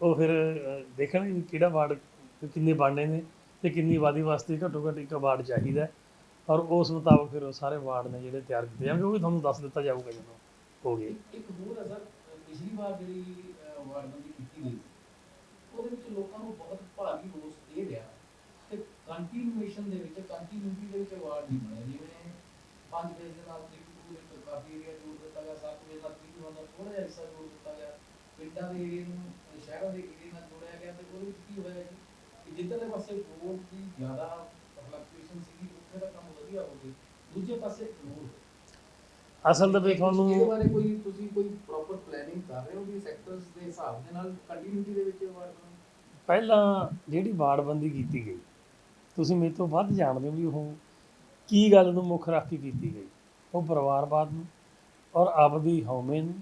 ਉਹ ਫਿਰ ਅਹ, ਦੇਖਣਗੇ ਵੀ ਕਿਹੜਾ ਵਾਰਡ ਕਿੰਨੇ ਬਣਨੇ ਨੇ ਤੇ ਕਿੰਨੀ ਆਬਾਦੀ ਵਾਸਤੇ ਘੱਟੋ ਘੱਟ ਇੱਕ ਵਾਰਡ ਚਾਹੀਦਾ ਹੈ। ਔਰ ਉਸ ਮੁਤਾਬਕ ਫਿਰ ਉਹ ਸਾਰੇ ਵਾਰਡ ਨੇ ਜਿਹੜੇ ਤਿਆਰ ਕੀਤੇ ਜਾਣਗੇ ਉਹ ਵੀ ਤੁਹਾਨੂੰ ਦੱਸ ਦਿੱਤਾ ਜਾਊਗਾ ਜਦੋਂ ਹੋ ਗਏ ਇੱਕ ਇੱਕ ਹੋਰ ਹੈ ਸਰ ਪਿਛਲੀ ਵਾਰ ਜਿਹੜੀ ਅਹ, ਵਾਰਡਬੰਦੀ ਕੀਤੀ ਗਈ ਸੀ ਉਹਦੇ ਵਿੱਚ ਲੋਕਾਂ ਨੂੰ ਬਹੁਤ ਭਾਰੀ ਰੋਸ ਇਹ ਰਿਹਾ ਕਿ ਕੰਟੀਨਿਊਏਸ਼ਨ ਦੇ ਵਿੱਚ ਕੰਟੀਨਿਊਟੀ ਦੇ ਵਿੱਚ ਵਾਰਡ ਨਹੀਂ ਬਣੇ ਜਿਵੇਂ ਪੰਜ ਫੇਜ਼ ਦੇ ਨਾਲ ਤ੍ਰਿਕ ਕਾਫੀ ਏਰੀਆ ਜੋੜ ਦਿੱਤਾ ਗਿਆ ਸੱਤ ਫੇਜ਼ ਨਾਲ ਤ੍ਰਿਕ ਦਾ ਥੋੜਾ ਜਿਹਾ ਹਿੱਸਾ ਜੋੜ ਦਿੱਤਾ ਗਿਆ। ਪਿੰਡਾਂ ਦੇ ਏਰੀਆ ਨੂੰ ਸ਼ਹਿਰਾਂ ਦੇ ਏਰੀਆ ਨਾਲ ਜੋੜਿਆ ਗਿਆ ਤੇ ਉਹਦੇ ਵਿੱਚ ਕੀ ਹੋਇਆ ਜੀ? ਕਿ ਜਿੱਧਰਲੇ ਪਾਸੇ ਰੋਡ ਦੀ ਜ਼ਿਆਦਾ ਫਲਕਚੁਏਸ਼ਨ ਸੀਗੀ ਉੱਥੇ ਦਾ ਕੰਮ ਵਧੀਆ ਹੋ ਗਿਆ। ਦੂਜੇ ਪਾਸੇ ਇਗਨੋਰ ਹੋ। ਅਸਲ ਦੇ ਵਿੱਚ ਇਹਦੇ ਤੁਹਾਨੂੰ ਬਾਰੇ ਕੋਈ ਤੁਸੀਂ ਕੋਈ ਪ੍ਰੋਪਰ ਪਲੈਨਿੰਗ ਕਰ ਰਹੇ ਹੋ ਵੀ ਸੈਕਟਰਸ ਦੇ ਹਿਸਾਬ ਦੇ ਨਾਲ ਕੰਟੀਨਿਊਟੀ ਦੇ ਵਿੱਚ ਵਾਰਡ ਪਹਿਲਾਂ ਜਿਹੜੀ ਵਾਰਡਬੰਦੀ ਕੀਤੀ ਗਈ ਤੁਸੀਂ ਮੇਰੇ ਤੋਂ ਵੱਧ ਜਾਣਦੇ ਹੋ ਵੀ ਉਹ ਕੀ ਗੱਲ ਨੂੰ ਮੁੱਖ ਰੱਖ ਕੇ ਕੀਤੀ ਗਈ। ਉਹ ਪਰਿਵਾਰਵਾਦ ਨੂੰ ਔਰ ਆਪਦੀ ਹਉਮੈ ਨੂੰ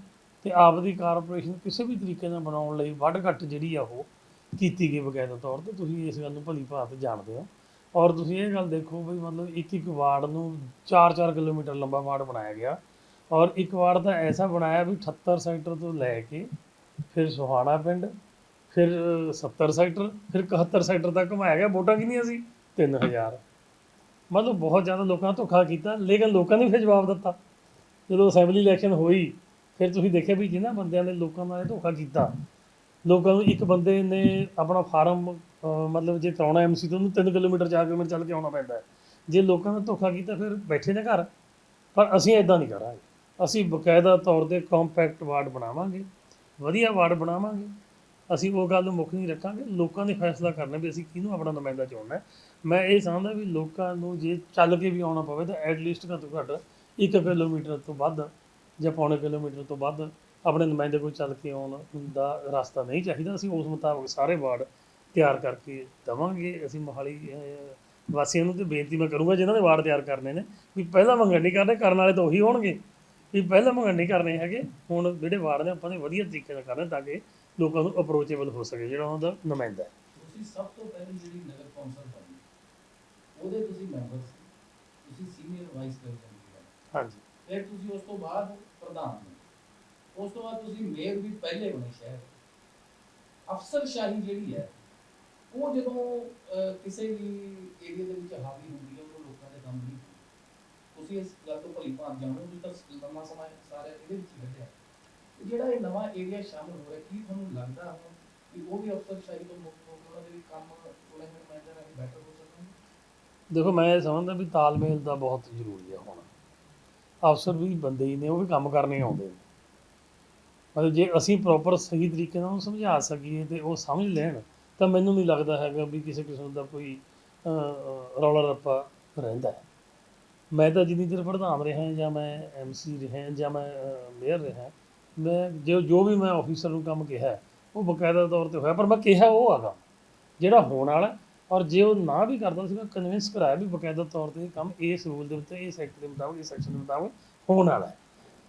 ਤੇ ਆਪਦੀ ਕਾਰਪੋਰੇਸ਼ਨ ਕਿਸੇ ਵੀ ਤਰੀਕੇ ਨਾਲ ਬਣਾਉਣ ਲਈ ਵੱਢ ਘੱਟ ਜਿਹੜੀ ਆ ਉਹ ਕੀਤੀ ਗਈ ਬਕਾਇਦਾ ਤੌਰ ਤੇ। ਤੁਸੀਂ ਇਸ ਗੱਲ ਨੂੰ ਭਲੀ ਭਾਂਤ ਜਾਣਦੇ ਹੋ। ਔਰ ਤੁਸੀਂ ਇਹ ਗੱਲ ਦੇਖੋ ਵੀ ਮਤਲਬ ਇੱਕ ਇੱਕ ਵਾਰਡ ਨੂੰ 4-4 ਕਿਲੋਮੀਟਰ ਲੰਬਾ ਵਾਰਡ ਬਣਾਇਆ ਗਿਆ। ਔਰ ਇੱਕ ਵਾਰਡ ਤਾਂ ਐਸਾ ਬਣਾਇਆ ਵੀ 78 ਸੈਕਟਰ ਤੋਂ ਲੈ ਕੇ ਫਿਰ ਸੁਹਾਣਾ ਪਿੰਡ ਫਿਰ ਅ, 70 ਸੈਕਟਰ ਫਿਰ 71 ਸੈਕਟਰ ਤੱਕ ਘੁਮਾਇਆ ਗਿਆ। ਵੋਟਾਂ ਕਿੰਨੀਆਂ ਸੀ? 3000 ਮਤਲਬ ਬਹੁਤ ਜ਼ਿਆਦਾ ਲੋਕਾਂ ਨੇ ਧੋਖਾ ਕੀਤਾ, ਲੇਕਿਨ ਲੋਕਾਂ ਨੇ ਫਿਰ ਜਵਾਬ ਦਿੱਤਾ। ਜਦੋਂ ਅਸੈਂਬਲੀ ਇਲੈਕਸ਼ਨ ਹੋਈ, ਫਿਰ ਤੁਸੀਂ ਦੇਖਿਆ ਵੀ ਜਿਨ੍ਹਾਂ ਬੰਦਿਆਂ ਨੇ ਲੋਕਾਂ ਨਾਲ ਇਹ ਧੋਖਾ ਕੀਤਾ, ਲੋਕਾਂ ਨੂੰ ਇੱਕ ਬੰਦੇ ਨੇ ਆਪਣਾ ਫਾਰਮ ਮਤਲਬ ਜੇ ਕਰਾਉਣਾ ਐਮਸੀ ਤੋਂ, ਉਹਨੂੰ 3 ਕਿਲੋਮੀਟਰ 4 ਕਿਲੋਮੀਟਰ ਚੱਲ ਕੇ ਆਉਣਾ ਪੈਂਦਾ ਹੈ। ਜੇ ਲੋਕਾਂ ਨੇ ਧੋਖਾ ਕੀਤਾ, ਫਿਰ ਬੈਠੇ ਨੇ ਘਰ। ਪਰ ਅਸੀਂ ਇਦਾਂ ਨਹੀਂ ਕਰਾਂਗੇ। ਅਸੀਂ ਬਕਾਇਦਾ ਤੌਰ ਤੇ ਕੰਪੈਕਟ ਵਾਰਡ ਬਣਾਵਾਂਗੇ। ਵਧੀਆ ਵਾਰਡ ਬਣਾਵਾਂਗੇ। ਅਸੀਂ ਉਹ ਗੱਲ ਨੂੰ ਮੁੱਖ ਨਹੀਂ ਰੱਖਾਂਗੇ, ਲੋਕਾਂ ਨੇ ਫੈਸਲਾ ਕਰਨਾ ਵੀ ਅਸੀਂ ਕਿਹਨੂੰ ਆਪਣਾ ਨੁਮਾਇੰਦਾ ਚੁਣਨਾ ਹੈ। ਮੈਂ ਇਹ ਸਮਝਦਾ ਵੀ ਲੋਕਾਂ ਨੂੰ ਜੇ ਚੱਲ ਕੇ ਵੀ ਆਉਣਾ ਪਵੇ ਤਾਂ ਐਟਲੀਸਟ ਘੱਟੋ ਘੱਟ 1 ਕਿਲੋਮੀਟਰ ਤੋਂ ਵੱਧ ਜਾਂ ਪੌਣੇ ਕਿਲੋਮੀਟਰ ਤੋਂ ਵੱਧ ਆਪਣੇ ਨੁਮਾਇੰਦੇ ਕੋਲ ਚੱਲ ਕੇ ਆਉਣ ਦਾ ਰਸਤਾ ਨਹੀਂ ਚਾਹੀਦਾ। ਅਸੀਂ ਉਸ ਮੁਤਾਬਕ ਸਾਰੇ ਵਾਰਡ ਤਿਆਰ ਕਰਕੇ ਦੇਵਾਂਗੇ। ਅਸੀਂ ਮੋਹਾਲੀ ਵਾਸੀਆਂ ਨੂੰ ਤੇ ਬੇਨਤੀ ਮੈਂ ਕਰੂੰਗਾ ਜਿਨ੍ਹਾਂ ਨੇ ਵਾਰਡ ਤਿਆਰ ਕਰਨੇ ਨੇ ਵੀ ਪਹਿਲਾਂ ਮੰਗਣ ਨਹੀਂ ਕਰਨੇ, ਕਰਨ ਵਾਲੇ ਤਾਂ ਉਹੀ ਹੋਣਗੇ। ਵੀ ਪਹਿਲਾਂ ਮੰਗਣ ਨਹੀਂ ਕਰਨੇ ਹੈਗੇ। ਹੁਣ ਜਿਹੜੇ ਵਾਰਡ ਨੇ, ਆਪਾਂ ਨੇ ਵਧੀਆ ਤਰੀਕੇ ਨਾਲ ਕਰਨੇ ਤਾਂ ਕਿ ਲੋਕਾਂ ਨੂੰ ਅਪਰੋਚੇਬਲ ਹੋ ਸਕੇ ਜਿਹੜਾ ਉਹਨਾਂ ਦਾ ਨੁਮਾਇੰਦਾ ਹੈ। ਤੁਸੀਂ ਸਭ ਤੋਂ ਪਹਿਲੀ ਜਿਹੜੀ ਨਗਰ ਕੌਂਸਲ ਬਣੀ ਉਹਦੇ ਤੁਸੀਂ ਮੈਂਬਰ ਸੀ। ਤੁਸੀਂ ਸੀਨੀਅਰ ਵਾਈਸ ਪ੍ਰੈਜ਼ੀਡੈਂਟ ਹਾਂਜੀ। ਫਿਰ ਤੁਸੀਂ ਉਸ ਤੋਂ ਬਾਅਦ ਪ੍ਰਧਾਨ ਬਣੇ। ਉਸ ਤੋਂ ਬਾਅਦ ਤੁਸੀਂ ਮੇਅਰ ਵੀ ਪਹਿਲੇ ਬਣੇ ਸ਼ਹਿਰ ਦੇ। ਅਫਸਰਸ਼ਾਹੀ ਜਿਹੜੀ ਹੈ ਉਹ ਜਦੋਂ ਕਿਸੇ ਵੀ ਏਰੀਆ ਦੇ ਵਿੱਚ ਹਾਵੀ ਹੁੰਦੀ ਹੈ ਉਹ ਲੋਕਾਂ ਦੇ ਕੰਮ ਨਹੀਂ। ਤੁਸੀਂ ਇਸ ਗੱਲ ਤੋਂ ਭਲੀ ਭਾਂਤ ਜਾਣੋ ਤੁਸੀਂ ਤਾਂ ਲੰਮਾ ਸਮਾਂ ਸਾਰੇ ਇਹਦੇ ਵਿੱਚ ਕੱਢਿਆ ਜਿਹੜਾ ਇਹ ਨਵਾਂ ਏਰੀਆ ਸ਼ਾਮਲ ਹੋ ਰਿਹਾ, ਕੀ ਤੁਹਾਨੂੰ ਲੱਗਦਾ ਹੁਣ ਕਿ ਉਹ ਵੀ ਅਫਸਰਸ਼ਾਹੀ ਤੋਂ ਮੁਕਤ ਹੋ ਕੇ ਉਹਨਾਂ ਦੇ ਵੀ ਕੰਮ ਥੋੜਾ ਜਿਹਾ ਮੈਂ ਨਾਲ ਬੈਟਰ ਹੋ ਸਕਣਗੇ ਦੇਖੋ, ਮੈਂ ਇਹ ਸਮਝਦਾ ਵੀ ਤਾਲਮੇਲ ਦਾ ਬਹੁਤ ਜ਼ਰੂਰੀ ਹੈ ਹੁਣ। ਅਫਸਰ ਵੀ ਬੰਦੇ ਹੀ ਨੇ, ਉਹ ਵੀ ਕੰਮ ਕਰਨੇ ਆਉਂਦੇ ਨੇ। ਮਤਲਬ ਜੇ ਅਸੀਂ ਪ੍ਰੋਪਰ ਸਹੀ ਤਰੀਕੇ ਨਾਲ ਉਹਨੂੰ ਸਮਝਾ ਸਕੀਏ ਤੇ ਉਹ ਸਮਝ ਲੈਣ, ਤਾਂ ਮੈਨੂੰ ਨਹੀਂ ਲੱਗਦਾ ਹੈਗਾ ਵੀ ਕਿਸੇ ਕਿਸਮ ਦਾ ਕੋਈ ਰੌਲਾ ਰੱਪਾ ਰਹਿੰਦਾ ਹੈ। ਮੈਂ ਤਾਂ ਜਿੰਨੀ ਚਿਰ ਪ੍ਰਧਾਨ ਰਿਹਾ ਜਾਂ ਮੈਂ ਐਮਸੀ ਰਿਹਾ ਜਾਂ ਮੈਂ ਮੇਅਰ ਰਿਹਾ ਮੈਂ ਜੋ ਜੋ ਵੀ ਮੈਂ ਆਫੀਸਰ ਨੂੰ ਕੰਮ ਕਿਹਾ ਹੈ, ਉਹ ਬਕਾਇਦਾ ਤੌਰ ਤੇ ਹੋਇਆ ਪਰ ਮੈਂ ਕਿਹਾ ਉਹ ਆਗਾ ਜਿਹੜਾ ਹੋਣ ਵਾਲਾ ਹੈ। ਔਰ ਜੇ ਉਹ ਨਾ ਵੀ ਕਰਦਾ ਸੀ ਮੈਂ ਕਨਵਿੰਸ ਕਰਾਇਆ ਵੀ ਬਕਾਇਦਾ ਤੌਰ ਤੇ ਇਹ ਕੰਮ ਇਸ ਰੂਲ ਦੇ ਉੱਤੇ ਇਹ ਸੈਕਟਰ ਦੇ ਮੁਤਾਬਕ ਇਸ ਸੈਕਸ਼ਨ ਦੇ ਮੁਤਾਬਕ ਹੋਣ ਵਾਲਾ ਹੈ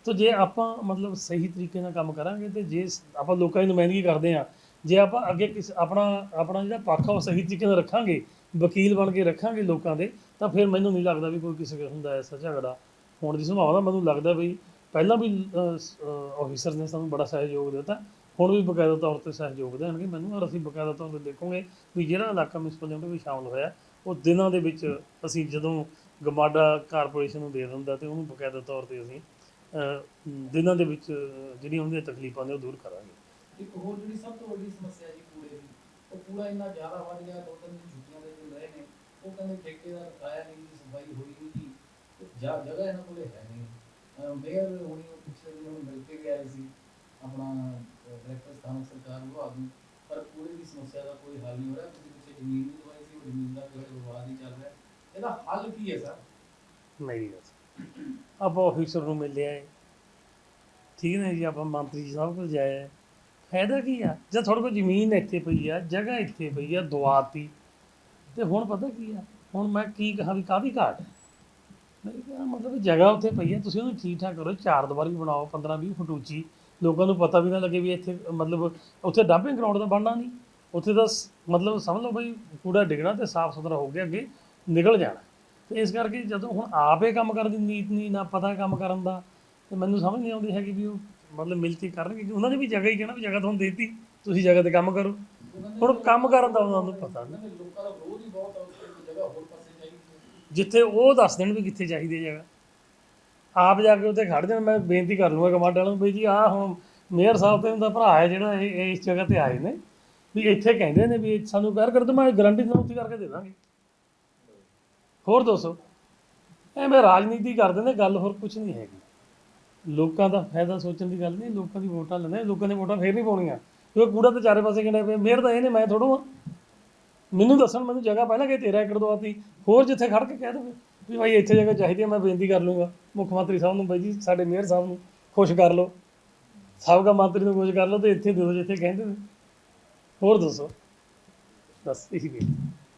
ਤੋ ਜੇ ਆਪਾਂ ਮਤਲਬ ਸਹੀ ਤਰੀਕੇ ਨਾਲ ਕੰਮ ਕਰਾਂਗੇ ਤੇ ਜੇ ਸ- ਆਪਾਂ ਲੋਕਾਂ ਦੀ ਨੁਮਾਇੰਦਗੀ ਕਰਦੇ ਆ ਜੇ ਆਪਾਂ ਅੱਗੇ ਕਿਸ ਆਪਣਾ ਆਪਣਾ ਜਿਹੜਾ ਪੱਖ ਆ ਉਹ ਸਹੀ ਤਰੀਕੇ ਨਾਲ ਰੱਖਾਂਗੇ ਵਕੀਲ ਬਣ ਕੇ ਰੱਖਾਂਗੇ ਲੋਕਾਂ ਦੇ ਤਾਂ ਫਿਰ ਮੈਨੂੰ ਨਹੀਂ ਲੱਗਦਾ ਵੀ ਕੋਈ ਕਿਸੇ ਕਿਸਮ ਦਾ ਐਸਾ ਝਗੜਾ ਹੋਣ ਦੀ ਸੰਭਾਵਨਾ ਮੈਨੂੰ ਲੱਗਦਾ ਵੀ ਪਹਿਲਾਂ ਵੀ ਆਫੀਸਰ ਨੇ ਸਾਨੂੰ ਬੜਾ ਸਹਿਯੋਗ ਦਿੱਤਾ। ਹੁਣ ਵੀ ਬਕਾਇਦਾ ਤੌਰ ਤੇ ਸਹਿਯੋਗ ਦੇਣਗੇ। ਮੈਨੂੰ ਔਰ ਅਸੀਂ ਬਕਾਇਦਾ ਤੌਰ ਤੇ ਦੇਖਾਂਗੇ ਵੀ ਜਿਹੜਾ ਇਲਾਕਾ ਮਿਊਨਿਸਪਲ ਲਿਮਟ ਵਿੱਚ ਸ਼ਾਮਲ ਹੋਇਆ, ਉਹ ਦਿਨਾਂ ਦੇ ਵਿੱਚ ਅਸੀਂ ਜਦੋਂ ਗਮਾਡਾ ਕਾਰਪੋਰੇਸ਼ਨ ਨੂੰ ਦੇ ਦਿੰਦਾ ਤੇ ਉਹਨੂੰ ਬਕਾਇਦਾ ਤੌਰ ਤੇ ਅਸੀਂ ਦਿਨਾਂ ਦੇ ਵਿੱਚ ਜਿਹੜੀਆਂ ਉਹਦੀਆਂ ਤਕਲੀਫਾਂ ਨੇ ਉਹ ਦੂਰ ਕਰਾਂਗੇ। ਇੱਕ ਹੋਰ ਜਿਹੜੀ ਸਭ ਤੋਂ ਵੱਡੀ ਸਮੱਸਿਆ ਜੀ ਕੂੜੇ ਦੀ, ਉਹ ਕੂੜਾ ਇੰਨਾ ਜ਼ਿਆਦਾ ਵੱਧ ਗਿਆ, ਦੋ ਤਿੰਨ ਛੁੱਟੀਆਂ ਦੇ ਦਿਨ ਰਹੇ ਨੇ, ਉਹ ਕਹਿੰਦੇ ਠੇਕੇਦਾਰ ਆਇਆ ਨਹੀਂ ਸਫ਼ਾਈ ਹੋਈ ਨਹੀਂ ਜੀ ਜਗ੍ਹਾ ਇਹਨਾਂ ਕੋਲੇ ਹੈ ਨਹੀਂ। ਅਹ ਹੋਣੀ ਉਹ ਪਿਛਲੇ ਦਿਨ ਹੁਣ ਮਿਲ ਕੇ ਵੀ ਸੀ, ਆਪਣਾ ਡਾਇਰੈਕਟਰ ਸਥਾਨਕ ਸਰਕਾਰ ਵਿਭਾਗ ਨੂੰ ਪਰ ਕੂੜੇ ਦੀ ਸਮੱਸਿਆ ਦਾ ਕੋਈ ਹੱਲ ਨਹੀਂ ਹੋ ਰਿਹਾ, ਤੁਸੀਂ ਪਿੱਛੇ ਜ਼ਮੀਨ ਵੀ ਦਵਾਈ ਸੀ, ਉਹ ਜ਼ਮੀਨ ਦਾ ਜਿਹੜਾ ਵਿਵਾਦ ਹੀ ਚੱਲ ਰਿਹਾ। ਇਹਦਾ ਹੱਲ ਕੀ ਹੈ ਸਰ? ਮੇਰੀ ਗੱਲ ਆਪਾਂ ਆਫੀਸਰ ਨੂੰ ਮਿਲਿਆ ਹੈ ਠੀਕ ਨੇ ਜੀ, ਆਪਾਂ ਮੰਤਰੀ ਜੀ ਸਭ ਕੁਝ ਜਾਇਆ ਫਾਇਦਾ ਕੀ ਆ? ਜਦ ਤੁਹਾਡੇ ਕੋਲ ਜ਼ਮੀਨ ਇੱਥੇ ਪਈ ਆ, ਜਗ੍ਹਾ ਇੱਥੇ ਪਈ ਆ ਦਵਾਤੀ ਤੇ ਹੁਣ ਪਤਾ ਕੀ ਆ? ਹੁਣ ਮੈਂ ਕੀ ਕਹਾਂ ਵੀ ਕਾਹਦੀ ਘਾਟ ਹੈ ਮੇਰੇ ਕਹਿਣ ਦਾ ਮਤਲਬ ਜਗ੍ਹਾ ਉੱਥੇ ਪਈ ਆ ਤੁਸੀਂ ਉਹਨੂੰ ਠੀਕ ਠਾਕ ਕਰੋ ਚਾਰ ਦੀਵਾਰੀ ਬਣਾਓ 15 20 ਫੁੱਟ ਉੱਚੀ। ਲੋਕਾਂ ਨੂੰ ਪਤਾ ਵੀ ਨਾ ਲੱਗੇ ਵੀ ਇੱਥੇ ਮਤਲਬ ਉੱਥੇ ਡੰਪਿੰਗ ਗਰਾਊਂਡ ਤਾਂ ਬਣਨਾ ਨਹੀਂ। ਉੱਥੇ ਤਾਂ ਸ- ਮਤਲਬ ਸਮਝ ਲਓ ਬਈ ਕੂੜਾ ਡਿੱਗਣਾ ਤੇ ਸਾਫ਼ ਸੁਥਰਾ ਹੋ ਕੇ ਅੱਗੇ ਨਿਕਲ ਜਾਣਾ। ਤੇ ਇਸ ਕਰਕੇ ਜਦੋਂ ਹੁਣ ਆਪੇ ਕੰਮ ਕਰਨ ਦੀ ਨੀਤ ਨਹੀਂ ਨਾ ਪਤਾ ਕੰਮ ਕਰਨ ਦਾ ਤੇ ਮੈਨੂੰ ਸਮਝ ਨਹੀਂ ਆਉਂਦੀ ਹੈਗੀ ਵੀ ਉਹ ਮਤਲਬ ਮਿਲ ਕੇ ਕਰਨਗੇ ਕਿ ਉਹਨਾਂ ਨੇ ਵੀ ਜਗ੍ਹਾ ਹੀ ਕਹਿਣਾ ਵੀ ਜਗ੍ਹਾ ਤੁਹਾਨੂੰ ਦੇਤੀ ਤੁਸੀਂ ਜਗ੍ਹਾ ਤੇ ਕੰਮ ਕਰੋ। ਹੁਣ ਕੰਮ ਕਰਨ ਦਾ ਉਹਨਾਂ ਨੂੰ ਪਤਾ ਨਹੀਂ ਉਹਨਾਂ ਦੇ ਲੋਕਾਂ ਦਾ ਵਿਰੋਧ ਹੀ ਬਹੁਤ ਆ ਉੱਥੇ ਇੱਕ ਜਗ੍ਹਾ ਹੋਰ ਪਾਸੇ ਚਾਹੀਦੀ ਹੈ ਜਿੱਥੇ ਉਹ ਦੱਸ ਦੇਣ ਵੀ ਕਿੱਥੇ ਚਾਹੀਦੀ ਹੈ ਜਗ੍ਹਾ ਆਪ ਜਾ ਕੇ ਉੱਥੇ ਖੜ ਜਾਣ, ਮੈਂ ਬੇਨਤੀ ਕਰ ਲੂੰਗਾ ਕਮਾਂਡ ਨੂੰ ਵੀ ਜੀ, ਆਹ ਹੁਣ ਮੇਅਰ ਸਾਹਿਬ ਤੇ ਉਹਦਾ ਭਰਾ ਹੈ ਜਿਹੜਾ, ਇਹ ਇਸ ਜਗ੍ਹਾ ਤੇ ਆਏ ਨੇ। ਵੀ ਇੱਥੇ ਕਹਿੰਦੇ ਨੇ ਵੀ ਸਾਨੂੰ ਕਹਿਰ ਕਰ ਦੋ ਮੈਂ ਗਰੰਟੀ ਨਾਲ ਉੱਥੇ ਕਰਕੇ ਦੇ ਦਾਂਗੇ। ਹੋਰ ਦੱਸੋ? ਐਵੇਂ ਰਾਜਨੀਤੀ ਕਰਦੇ ਨੇ, ਗੱਲ ਹੋਰ ਕੁਝ ਨਹੀਂ ਹੈਗੀ। ਲੋਕਾਂ ਦਾ ਫਾਇਦਾ ਸੋਚਣ ਦੀ ਗੱਲ ਨਹੀਂ, ਲੋਕਾਂ ਦੀ ਵੋਟਾਂ ਲੈਣੇ ਲੋਕਾਂ ਨੇ ਵੋਟਾਂ ਫੇਰ ਨਹੀਂ ਪਾਉਣੀਆਂ। ਕਿਉਂਕਿ ਕੂੜਾ ਤਾਂ ਚਾਰੇ ਪਾਸੇ ਕਿੰਨੇ ਪਏ ਮੇਅਰ ਤਾਂ ਇਹ ਨੇ, ਮੈਂ ਥੋੜੋ ਆ ਮੈਨੂੰ ਦੱਸਣ, ਮੈਨੂੰ ਜਗ੍ਹਾ ਪਹਿਲਾਂ ਕਿ 13 ਏਕੜ ਦਵਾਤੀ ਹੋਰ ਜਿੱਥੇ ਖੜ ਕੇ ਕਹਿ ਦੇਵੇ ਵੀ ਭਾਈ ਇੱਥੇ ਜਗ੍ਹਾ ਚਾਹੀਦੀ ਹੈ ਮੈਂ ਬੇਨਤੀ ਕਰ ਲੂੰਗਾ। ਮੁੱਖ ਮੰਤਰੀ ਸਾਹਿਬ ਨੂੰ, ਬਾਈ ਜੀ, ਸਾਡੇ ਮੇਅਰ ਸਾਹਿਬ ਨੂੰ ਖੁਸ਼ ਕਰ ਲਓ। ਸਾਬਕਾ ਮੰਤਰੀ ਨੂੰ ਖੁਸ਼ ਕਰ ਲਓ ਤੇ ਇੱਥੇ ਦੇ ਦਿਓ ਜਿੱਥੇ ਕਹਿੰਦੇ ਨੇ। ਹੋਰ ਦੱਸੋ? ਬਸ ਇਹੀ ਬੇਨਤੀ।